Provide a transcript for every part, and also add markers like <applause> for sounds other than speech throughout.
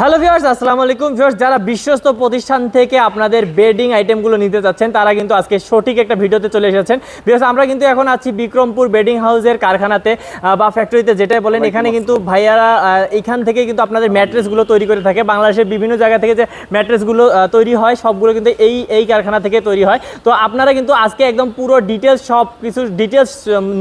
Hello viewers আসসালামু আলাইকুম। Viewers যারা বিশ্বস্ত প্রতিষ্ঠান থেকে আপনাদের বেডিং আইটেমগুলো নিতে যাচ্ছেন তারা কিন্তু আজকে সঠিক একটা ভিডিওতে চলে এসেছেন। ভিউয়ার্স আমরা কিন্তু এখন আছি বিক্রমপুর বেডিং হাউসের কারখানাতে বা ফ্যাক্টরিতে যেটাই বলেন এখানে কিন্তু ভাইয়ারা এখান থেকে কিন্তু আপনাদের ম্যাট্রেসগুলো তৈরি করে থাকে। বাংলাদেশের বিভিন্ন জায়গা থেকে যে ম্যাট্রেসগুলো তৈরি হয় সবগুলো কিন্তু এই এই কারখানা থেকে তৈরি হয়। তো আপনারা কিন্তু আজকে একদম পুরো ডিটেলস সব কিছু ডিটেলস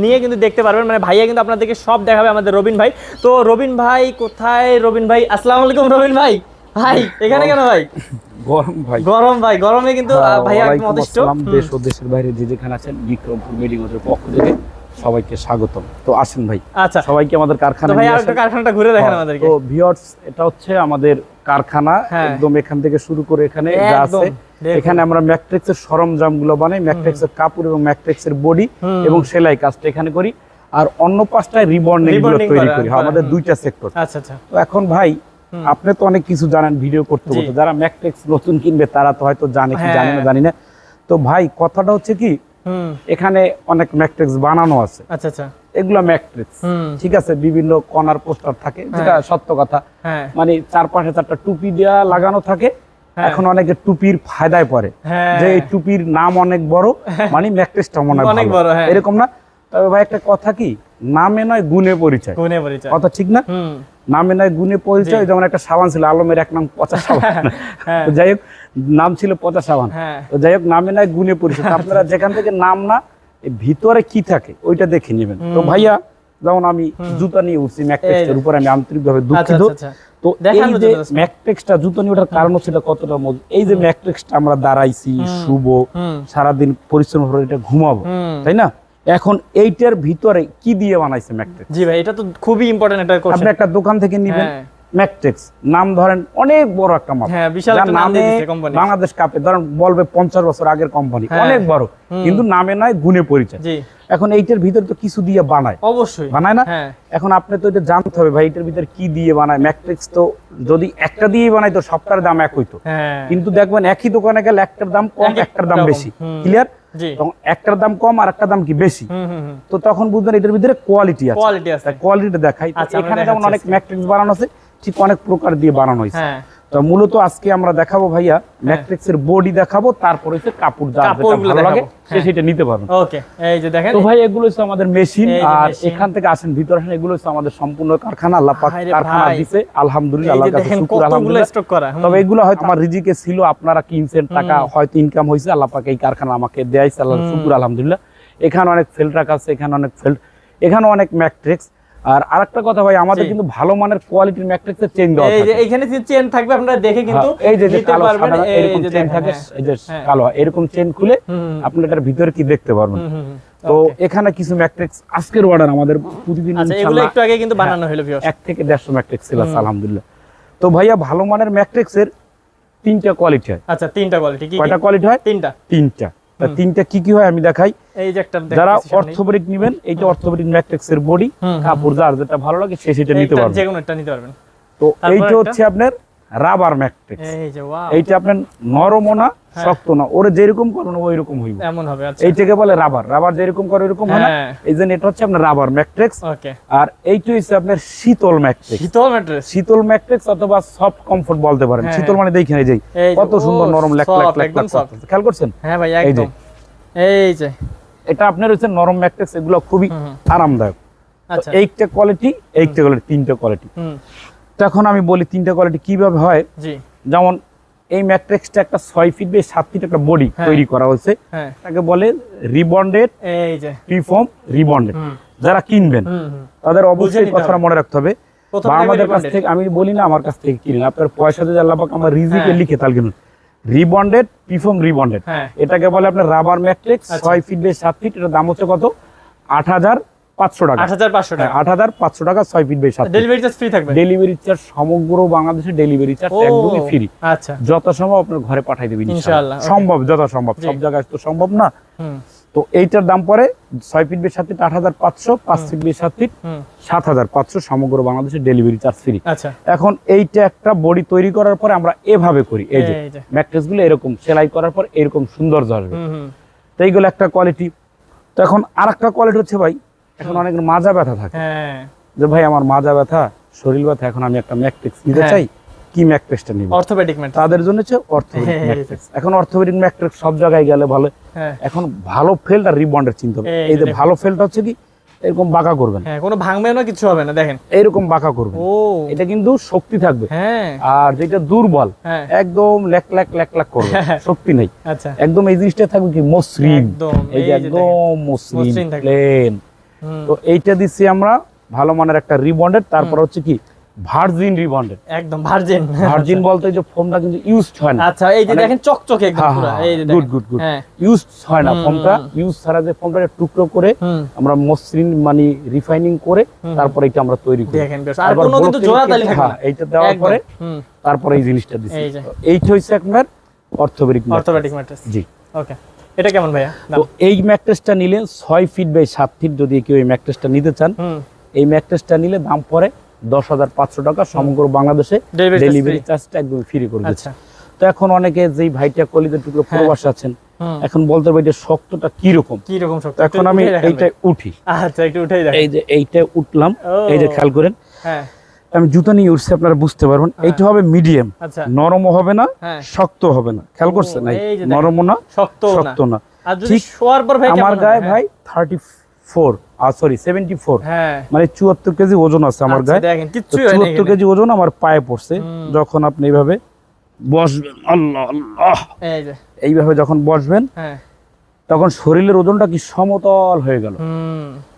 নিয়ে কিন্তু দেখতে পারবেন। মানে ভাইয়া কিন্তু আপনাদেরকে সব দেখাবে আমাদের রবিন ভাই। তো রবিন ভাই কোথায়? রবিন ভাই আসসালামু আলাইকুম রবিন ভাই? ভাই এখানে কেন ভাই? গরম ভাই। গরম ভাই গরমে কিন্তু আহ, একদম অতিষ্ঠ দেশ ও দেশের বাইরে যে যেখানে আছেন বিক্রমপুর মেডিকেলের পক্ষ থেকে সবাইকে স্বাগতম। তো আসেন ভাই আচ্ছা। সবাইকে আমাদের কারখানা ভাই নিয়ে আর একটু আসেন। কারখানাটা ঘুরে দেখেন হ্যাঁ, আমাদেরকে। তো ভিউয়ার্স এটা হচ্ছে আমাদের কারখানা। হ্যাঁ। একদম এখান থেকে শুরু করে এখানে যা আছে। এখানে আমরা ম্যাট্রিক্সের সরঞ্জামগুলো বানাই ম্যাট্রিক্সের কাপড় এবং ম্যাট্রিক্সের বডি এবং সেলাই কাজটা এখানে করি। আর অন্য পাঁচটায় রিবন্ডিং তৈরি করি হ্যাঁ, আমাদের দুইটা সেক্টর আচ্ছা আচ্ছা। তো এখন ভাই আপনি তো অনেক কিছু জানেন ভিডিও করতে। করতে। যারা ম্যাকটেক্স নতুন কিনবে তারা তো হয়তো জানে কি হ্যাঁ। জানে না জানি না। তো ভাই কথাটা হচ্ছে কি এখানে অনেক ম্যাকটেক্স বানানো আছে। আচ্ছা আচ্ছা। এগুলো ম্যাকট্রিক্স ঠিক আছে বিভিন্ন কর্নার পোস্টার থাকে যেটা সত্য কথা। হ্যাঁ। মানে চার পাশে চারটা টুপি দেওয়া লাগানো থাকে। হ্যাঁ। এখন অনেকে টুপির ফায়দায় পড়ে। হ্যাঁ। যে এই টুপির নাম অনেক বড় মানে ম্যাকট্রিক্সটা মনে হয় অনেক বড়, হ্যাঁ। এরকম না। তবে ভাই একটা কথা কি নামে নয় গুণে পরিচয়। কোনে পরিচয়। কথা ঠিক না? নামে নয় গুণে পরিচয় যেমন একটা সাবান ছিল আলমের এক নাম পচা <laughs> সাবান। হ্যাঁ। যাই হোক নাম ছিল পচা সাবান। হ্যাঁ। তো যাই হোক নামে নয় গুণে পরিচয়। আপনারা যেখান থেকে নাম না ভিতরে কি থাকে ওইটা দেখে নেবেন। তো ভাইয়া যেমন আমি জুতা নিয়ে উঠছি ম্যাকটেক্সের। উপরে আমি আন্তরিকভাবে আচ্ছা দুঃখিত। আচ্ছা আচ্ছা। তো এই যে ম্যাকটেক্সটা জুতো নিয়ে ওঠার কারণ হচ্ছে এটা কতটা মজবুত এই যে ম্যাকটেক্সটা আমরা দাঁড়াইছি শুভ সারাদিন পরিশ্রম করে এটা ঘুমাবো তাই না? এখন এইটার ভিতরে কি দিয়ে বানাইছে ম্যাকটেক্স? জি ভাই এটা তো খুবই ইম্পর্টেন্ট একটা আপনি একটা দোকান থেকে নিবেন হ্যাঁ। ম্যাকটেক্স। নাম ধরেন অনেক বড় একটা মাপ হ্যাঁ বিশাল একটা নাম দিয়ে দিচ্ছে কোম্পানি বাংলাদেশ কাপে ধরেন বলবে পঞ্চাশ বছর আগের কোম্পানি হ্যাঁ। অনেক বড়। কিন্তু নামে নয় গুণে পরিচয়। জি। এখন এইটার ভিতর তো কিছু দিয়ে বানায়। অবশ্যই। বানায় না? হ্যাঁ। এখন আপনি তো এটা জানতে হবে ভাই এটার ভিতর কি দিয়ে বানায়? ম্যাট্রিক্স তো যদি একটা দিয়েই বানায় তো সবটার দাম একই তো হ্যাঁ। কিন্তু দেখবেন একই দোকানে গেলে একটার দাম কম এক এক একটার দাম বেশি। ক্লিয়ার তখন একটার দাম কম আর একটার দাম কি বেশি? তো তখন বুঝবেন এটার ভিতরে কোয়ালিটি আছে। কোয়ালিটি আছে। দেখাই। আচ্ছা, এখানে যেমন অনেক ম্যাট্রিক্স বানানো আছে ঠিক অনেক প্রকার দিয়ে বানানো হয়েছে। হ্যাঁ। তো মূলত আজকে আমরা দেখাবো ভাইয়া ম্যাট্রিক্স এর বডি দেখাবো তারপরে হচ্ছে কাপড় যা ভালো লাগে সে হ্যাঁ। সেটা নিতে পারবেন। ওকে এই যে দেখেন। তো ভাই এগুলো হচ্ছে আমাদের মেশিন আর এখান থেকে আসেন ভিতরে আসেন এগুলো হচ্ছে আমাদের সম্পূর্ণ কারখানা আল্লাহ পাক কারখানা। দিছে। আলহামদুলিল্লাহ আল্লাহর কাছে শুকর আলহামদুলিল্লাহ। স্টক করা। তবে এগুলো হয়তো আমার রিজিকে ছিল আপনারা কিনছেন টাকা হয়তো ইনকাম হয়েছে আল্লাহ পাক এই কারখানা আমাকে দেয়াইছে আল্লাহ শুকুর আলহামদুলিল্লাহ। এখানে অনেক ফেল্ট রাখা আছে এখানে অনেক ফিল্ড এখানে অনেক ম্যাট্রিক্স। আর আরেকটা কথা ভাই আমাদের কিন্তু ভালো মানের কোয়ালিটির ম্যাট্রিক্সের চেন দেওয়া এই যে থাকে। এইখানে যে চেন থাকবে আপনারা দেখে কিন্তু হ্যাঁ, এই যে কালো সাদা এরকম চেন থাকে হ্যাঁ। এই যে হ্যাঁ। কালো এরকম চেন খুলে আপনি এটার ভিতরে কি দেখতে পারবেন। তো এখানে কিছু ম্যাট্রিক্স আজকের অর্ডার আমাদের প্রতিদিন আচ্ছা এগুলো একটু আগে কিন্তু বানানো হলো ভিউয়ার্স এক থেকে দেড়শো ম্যাট্রিক্স সেল আছে আলহামদুলিল্লাহ। তো ভাইয়া ভালো মানের ম্যাট্রিক্স এর তিনটা কোয়ালিটি হয়। আচ্ছা তিনটা কোয়ালিটি কি? কয়টা কোয়ালিটি হয়? তিনটা। তিনটা। তিনটা কি কি হয় আমি দেখাই। এই যে একটা যারা অর্থবরিক নিবেন অর্থোপেডিক নেবেন এইটা অর্থোপেডিক ম্যাট্রিক্স এর বডি কাপড় যার যেটা ভালো লাগে সে সেটা নিতে পারবেন। যে কোনো একটা নিতে পারবেন। তো এইটা হচ্ছে আপনার রাবার ম্যাট্রিক্স এই যে ওয়াও এইটা আপনার নরমও না হ্যাঁ। শক্ত না। ওরে যেরকম করবেন ওই রকম হইবে। এমন হবে আচ্ছা। এইটাকে বলে রাবার রাবার যেরকম করে ওইরকম হয় না। হ্যাঁ। এই জন্য এটা হচ্ছে আপনার রাবার ম্যাট্রিক্স ওকে আর এইটা হচ্ছে আপনার শীতল ম্যাট্রিক্স শীতল ম্যাট্রেস শীতল ম্যাট্রিক্স অথবা সফট কমফোর্ট বলতে পারেন। হ্যাঁ। শীতল মানে দেখেন এই যে কত সুন্দর নরম লেক soft। করতেছে। খেয়াল করছেন? হ্যাঁ ভাই এই যে। একদম। এই যে। এটা আপনার হচ্ছে নরম ম্যাট্রিক্স এগুলো খুবই। আরামদায়ক। আচ্ছা। এইটা কোয়ালিটি এইটা কোয়ালিটি তিনটা কোয়ালিটি এখন আমি বলি তিনটা কোয়ালিটি কীভাবে হয়? যেমন এই ম্যাট্রিক্সটা একটা ছয় ফিট বেশ সাত ফিট একটা বডি হ্যাঁ। তৈরি করা হয়েছে। হ্যাঁ। তাকে বলে রিবন্ডেড এই যে। প্রিফর্ম রিবন্ডেড যারা কিনবেন তাদের অবশ্যই কথাটা মনে রাখতে হবে। আমাদের কাছ থেকে আমি বলি না আমার কাছ থেকে কিনেন। আপনার পয়সা যদি আল্লাহ আমার রিজিকে হ্যাঁ। লিখে তাহলে কিনুন। রিবন্ডেড প্রিফর্ম রিবন্ডেড এটাকে বলে আপনার রাবার ম্যাট্রিক্স আচ্ছা। ছয় ফিট বেশ সাত ফিট এটার দাম হচ্ছে কত? আট হাজার পাঁচশো টাকা। আট হাজার পাঁচশো টাকা। আট হাজার পাঁচশো টাকা ছয় ফিট বেশ ডেলিভারি চার্জ ফ্রি থাকবে? ডেলিভারি চার্জ সমগ্র বাংলাদেশে ডেলিভারি চার্জ একদমই ফ্রি আচ্ছা। আপনার ঘরে পাঠাই দেবেন ইনশাআল্লাহ, ইনশাআল্লাহ সম্ভব যত সম্ভব। জি। সব জায়গায় তো সম্ভব না। তো এইটার দাম পড়ে ছয় ফিট বেশ সাত ফিট আট হাজার পাঁচশো পাঁচ ফিট বেশ সাত ফিট সাত হাজার পাঁচশো সমগ্র বাংলাদেশে ডেলিভারি চার্জ ফ্রি এখন এইটা একটা বডি তৈরি করার পরে আমরা এভাবে করি এই যে ম্যাট্রেসগুলো এরকম সেলাই করার পর এরকম সৌন্দর্য আসবে। হুম হুম। তো এইগুলো একটা কোয়ালিটি তো এখন আর একটা কোয়ালিটি হচ্ছে ভাই এখন অনেক মাজা ব্যথা থাকে। হ্যাঁ। যে ভাই আমার মাজা ব্যথা শরীর ব্যথা এখন আমি একটা ম্যাট্রিক্স নিতে হ্যাঁ। চাই কি ম্যাট্রেসটা নিবে? অর্থোপেডিক ম্যাট তাদের জন্য হচ্ছে অর্থোপেডিক হ্যাঁ, এখন অর্থোপেডিক ম্যাট্রেস সব জায়গায় গেলে ভালো। এখন ভালো ফেল্ড আর রিবন্ডের চিন্তা হবে এই যে ভালো ফেল্ডটা হচ্ছে কি এরকম বাঁকা করবেন। হ্যাঁ কোনো ভাঙবে না কিছু হবে না দেখেন। এইরকম বাঁকা করবেন। ও। এটা কিন্তু শক্তি থাকবে। হ্যাঁ। আর যেটা দুর্বল একদম লেক লেক লেক লেক করবে। শক্তি নেই। আচ্ছা। একদম এই জিনিসটা থাকবে কি মসৃণ। একদম, এই যে একদম মসৃণ প্লেন তো এইটা দিচ্ছি আমরা ভালো মানের একটা রিবন্ডেড তারপর হচ্ছে কি ভার্জিন রিবন্ডেড। একদম ভার্জিন। ভার্জিন বলতে যে ফোমটা কিন্তু ইউজড হয় না। আচ্ছা এই যে মানে- দেখেন চকচকে একদম হ্যাঁ, পুরো হ্যাঁ, এই যে গুড গুড গুড হ্যাঁ। ইউজ হয় না ফোমটা। ইউজ ছাড়া যে ফোমটা টুকরো করে আমরা মসৃণ মানে রিফাইনিং করে। তারপর এটা আমরা তৈরি করি। দেখেন আর কোনো কিন্তু জোড়া তালি থাকে হ্যাঁ, না এইটা দেওয়ার পরে তারপরে এই জিনিসটা যে। এইটা হচ্ছে আপনার অর্থোপেডিক অর্থোপেডিক ম্যাট্রেস জি। ওকে এটা কেমন ভাইয়া? তো এই ম্যাট্রেসটা নিলে ছয় ফিট বাই সাত ফিট যদি কেউ এই ম্যাট্রেসটা নিতে চান এই ম্যাট্রেসটা নিলে দাম পড়ে দশ হাজার পাঁচশো টাকা সমগ্র বাংলাদেশে ডেলিভারি? চার্জটা একদম ফ্রি করে দিচ্ছে। আচ্ছা। তো এখন অনেকে যেই ভাইটা কলিদের টুকরো প্রবাস আছেন এখন বলতে পারি যে শক্তটা কি রকম কি রকম শক্ত? এখন আমি এইটা উঠি। আচ্ছা একটু উঠেই এই যে এইটা উঠলাম এই যে খেয়াল করেন। হ্যাঁ। আমি জুতো নিয়ে উঠছি আপনারা বুঝতে পারবেন। এইটা হবে মিডিয়াম আচ্ছা। নরমও হবে না হ্যাঁ। শক্ত হবে না। খেয়াল করছে দেখেন। নরমও না শক্ত না। শক্ত না। ঠিক আমার গায়ে ভাই thirty four sorry seventy four হ্যাঁ। মানে চুয়াত্তর কেজি ওজন আছে আমার আচ্ছা, গায়ে। হয় না চুয়াত্তর কেজি ওজন আমার পায়ে পড়ছে। যখন আপনি এইভাবে বসবেন আল্লাহ আল্লাহ। এইভাবে যখন বসবেন হ্যাঁ। তখন শরীরের ওজনটা কি সমতল হয়ে গেল।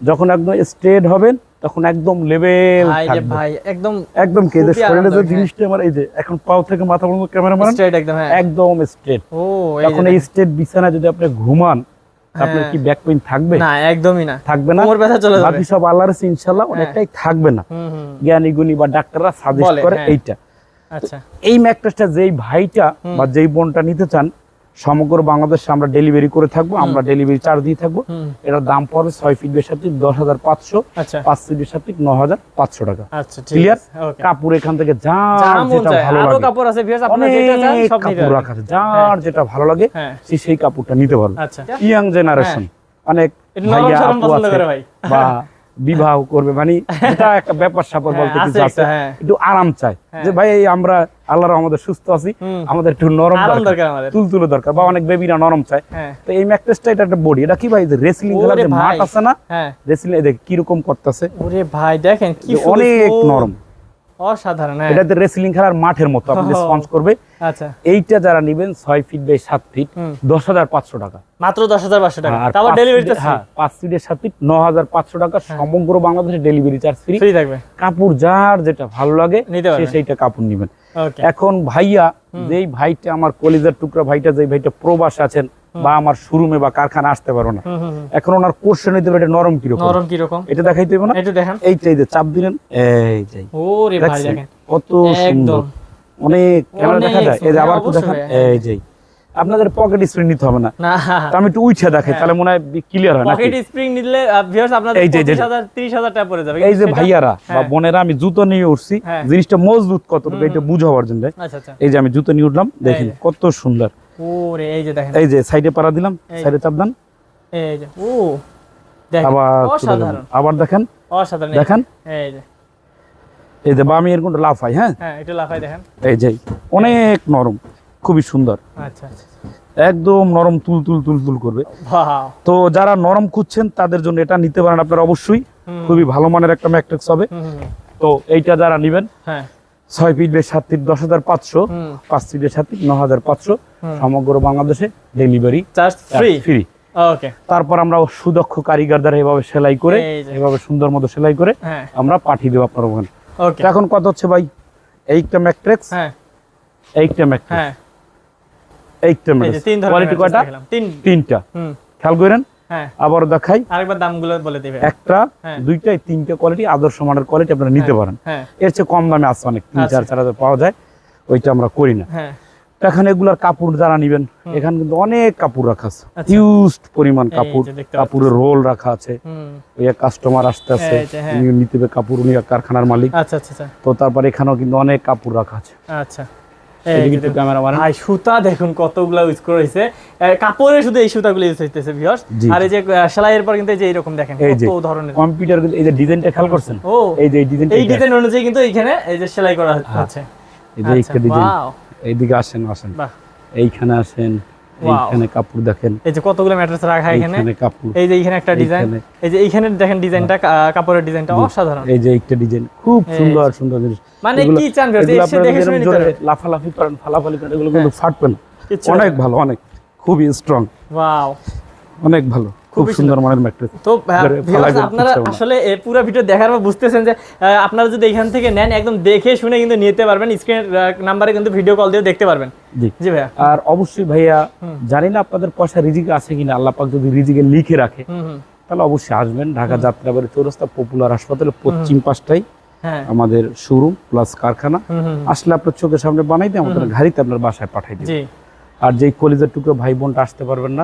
যখন একদম স্ট্রেট হবেন তখন একদম লেভেল ভাই একদম একদম কি? এই যে খুবই শরীরের যে আরামদায়ক, জিনিসটা আমার এই যে এখন পাও থেকে মাথা পর্যন্ত ক্যামেরা মারেন স্ট্রেট একদম হ্যাঁ। একদম স্ট্রেট ও এখন এই স্ট্রেট বিছানায় যদি আপনি ঘুমান আপনার হ্যাঁ। কি ব্যাক পেইন থাকবে? না একদমই না। থাকবে না? কোমর ব্যথা চলে যাবে। বাকি সব আল্লাহর ইনশাআল্লাহ অনেকটাই থাকবে না। জ্ঞানী গুণী বা ডাক্তাররা সাজেস্ট করে হ্যাঁ। এইটা। আচ্ছা। এই ম্যাট্রেসটা যেই ভাইটা বা যেই বোনটা নিতে চান সমগ্র বাংলাদেশে আমরা ডেলিভারি করে থাকব আমরা ডেলিভারি চার্জ দিয়ে থাকব। এটার দাম পড়বে ছয় ফিট সাথে দশ হাজার পাঁচশো আচ্ছা। পাঁচ ফিটের সাথে ন হাজার পাঁচশো টাকা। আচ্ছা ঠিক আছে ওকে কাপড় এখান থেকে যার যা যেটা ভালো লাগে। কাপড় আছে অনেক রাখা আছে যার যেটা ভালো লাগে হ্যাঁ। সে সেই কাপড়টা নিতে পারবে। আচ্ছা। ইয়াং জেনারেশন অনেক ভাইয়া আপু আছে বা বিবাহ করবে মানে এটা একটা ব্যাপার স্যাপার হ্যাঁ, বলতে কিছু আছে হ্যাঁ। একটু আরাম চাই হ্যাঁ। যে ভাই আমরা আল্লাহর আমাদের সুস্থ আছি আমাদের একটু নরম দরকার তুলে তুলতুলে দরকার বা অনেক বেবিরা নরম চায়। হ্যাঁ। তো এই ম্যাট্রেসটা এটা একটা বডি এটা কি ভাই যে রেসলিং খেলার যে মাঠ আছে না হ্যাঁ। রেসলিং দেখ কীরকম করতেছে। ওরে ভাই দেখেন কি অনেক নরম। অসাধারণ হ্যাঁ। এটাতে রেসলিং খেলার মাঠের মতো আপনি স্পঞ্জ করবে আচ্ছা। এইটা যারা নিবেন ছয় ফিট বাই সাত ফিট হুম। দশ হাজার পাঁচশো টাকা। মাত্র দশ হাজার পাঁচশো টাকা। তারপর ডেলিভারি ফিটে- হ্যাঁ পাঁচ ফিটের সাত ফিট ন হাজার পাঁচশো টাকা সমগ্র বাংলাদেশে ডেলিভারি চার্জ ফ্রি ফ্রি থাকবে। কাপড় যার যেটা ভালো লাগে সে সেইটা কাপড় নিবেন। এখন ভাইয়া যেই ভাইটা আমার কলিজার টুকরা ভাইটা যেই ভাইটা প্রবাস আছেন বা আমার শোরুমে বা কারখানা আসতে পারো না। হুম হুম। এখন ওনার কোশ্চেন হইতে পারে এটা নরম কীরকম? নরম কি রকম এটা দেখাইতে হবে না? এটা দেখেন। এইটাই যে চাপ দিলেন। এই যাই ওরে ভাই দেখেন। কত সুন্দর। অনেক ক্যামেরা দেখা যায়। এই যে আবার তো দেখেন। হ্যাঁ। এই যাই আপনাদের পকেট স্প্রিং নিতে হবে না। আমি একটু উইছা দেখাই তাহলে মনে হয় ক্লিয়ার হয় পকেট স্প্রিং নিলে ভিউয়ার্স আপনাদের এই যে, এই যে, 25000 30000 টাকা পড়ে যাবে। এই যে ভাইয়ারা বা হ্যাঁ। বোনেরা আমি জুতো নিয়ে উঠছি। হ্যাঁ। জিনিসটা মজবুত কতটুকু এটা বুঝাবার জন্য। আচ্ছা আচ্ছা। এই যে আমি জুতো নিয়ে উঠলাম দেখেন কত সুন্দর। ওরে এই যে দেখেন। এই যে সাইডে পাড়া দিলাম সাইডে চাপ দেন এই যে ও দেখেন। অসাধারণ। আবার দেখেন। অসাধারণ দেখেন। এই যে। এই যে বামি এরকম লাফাই হ্যাঁ? হ্যাঁ একটু লাফাই দেখেন। এই যে অনেক নরম। খুবই সুন্দর। আচ্ছা আচ্ছা একদম নরম তুল তুল তুল তুল করবে। তো যারা নরম খুঁজছেন তাদের জন্য এটা নিতে পারেন আপনারা অবশ্যই। খুবই ভালো মানের একটা ম্যাট্রিক্স হবে। তো এইটা যারা নেবেন হ্যাঁ। ছয় ফিট বেশ সাত ফিট দশ হাজার পাঁচশো পাঁচ ফিটের সাত ফিট ন হাজার পাঁচশো। সমগ্র বাংলাদেশে ডেলিভারি চার্জ ফ্রি। তারপর আমরা সুদক্ষ কারিগর দ্বারা এভাবে সেলাই করে এভাবে সুন্দর মতো সেলাই করে হ্যাঁ। আমরা পাঠিয়ে দেবো আপনার ওখানে। এখন কত হচ্ছে ভাই? এইটা ম্যাট্রিক্স? হ্যাঁ। এইটা ম্যাট্রিক্স। এই কোয়ালিটি কয়টা? তিনটা। খেয়াল করেন হ্যাঁ। আবার দেখাই। আরেকবার দামগুলো বলে দিবে একটা হ্যাঁ। দুইটাই তিনটা কোয়ালিটি আদর্শ মানের কোয়ালিটি আপনারা নিতে পারেন। হ্যাঁ। এর চেয়ে কম দামে আছে অনেক তিন। চার চার হাজার পাওয়া যায়। ওইটা আমরা করি না। এখানে এগুলার কাপড় যারা নিবেন এখানে কিন্তু অনেক কাপড় রাখা আছে। আচ্ছা। হিউজ পরিমাণ কাপড়। কাপড়ের রোল রাখা আছে। ওই কাস্টমার আসতে আছে। নিতে কাপড় উনি কারখানার মালিক। আচ্ছা আচ্ছা। তো তারপর এখানেও কিন্তু অনেক কাপড় রাখা আছে। আচ্ছা। এই এদিকে যে একটু দেখুন। ক্যামেরা মারেন ভাই সুতা দেখুন কতগুলা ইউজ করা হয়েছে। কাপড়ে শুধু এই সুতাগুলো ইউজ হইতেছে ভিউয়ার্স আর এই যে সেলাইয়ের পর কিন্তু এই যে এরকম দেখেন এই কত ধরনের। কম্পিউটার এই যে ডিজাইনটা খেয়াল করছেন? ও এই যে ডিজাইন এই ডিজাইন অনুযায়ী কিন্তু এইখানে এই যে সেলাই করা হচ্ছে। এই যে আচ্ছা, একটা ডিজাইন এইদিকে আসেন আসেন। এইখানে আসেন. এইখানে কাপড় দেখেন। এই যে কতগুলো ম্যাট্রেস রাখা এখানে? কাপড়। এই যে এইখানে একটা ডিজাইন। এই যে এইখানে দেখেন ডিজাইনটা কাপড়ের ডিজাইনটা অসাধারণ। এই যে একটা ডিজাইন খুব সুন্দর সুন্দর জিনিস। মানে কি চান এসে দেখে শুনে নিতে হ্যাঁ। লাফালাফি করেন ফালাফালি করেন এগুলো কিন্তু ফাটবে না। অনেক ভালো অনেক। খুবই স্ট্রং ওয়াও অনেক ভালো। খুব সুন্দর মানের ম্যাট্রেস তো আপনারা। আসলে এই পুরো ভিডিও দেখার পর বুঝতেছেন যে আপনারা যদি এখান থেকে নেন একদম দেখে শুনে কিন্তু নিতে পারবেন স্ক্রিন নাম্বারে কিন্তু ভিডিও কল দিয়ে দেখতে পারবেন। জি। ভাইয়া। আর অবশ্যই ভাইয়া জানি না আপনাদের পয়সা রিজিক আছে কিনা আল্লাহ পাক যদি রিজিকে লিখে রাখে তাহলে অবশ্যই আসবেন ঢাকা যাত্রাবাড়ি চৌরাস্তা পপুলার হাসপাতালের পশ্চিম পাশটাই হ্যাঁ। আমাদের শোরুম প্লাস কারখানা। আসলে আপনার চোখের সামনে বানাই দিয়ে আমাদের গাড়িতে আপনার বাসায় পাঠাই জি। আর যেই কলিজার টুকরো ভাই বোনটা আসতে পারবেন না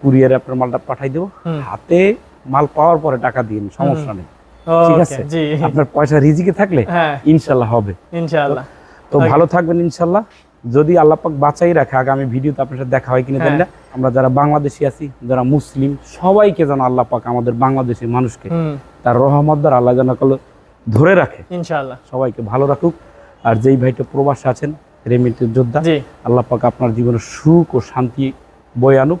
কুরিয়ারে আপনার মালটা পাঠাই দেবো। হাতে মাল পাওয়ার পরে টাকা দিন সমস্যা নেই। ঠিক আছে? আপনার পয়সা রিজিকে থাকলে হ্যাঁ। ইনশাল্লাহ হবে। ইনশাআল্লাহ তো ভালো থাকবেন ইনশাল্লাহ। যদি আল্লাহ পাক বাঁচাই রাখে আগামী ভিডিওতে আপনার সাথে দেখা হয় কিনা জানি না। আমরা যারা বাংলাদেশি আছি যারা মুসলিম সবাইকে যেন আল্লাহ পাক আমাদের বাংলাদেশের মানুষকে তার রহমত দ্বারা আল্লাহ যেন ধরে রাখে। ইনশাল্লাহ। সবাইকে ভালো রাখুক। আর যেই ভাইটা প্রবাসে আছেন রেমিটের যোদ্ধা জি। আল্লাহ পাক আপনার জীবনে সুখ ও শান্তি বয়ে আনুক।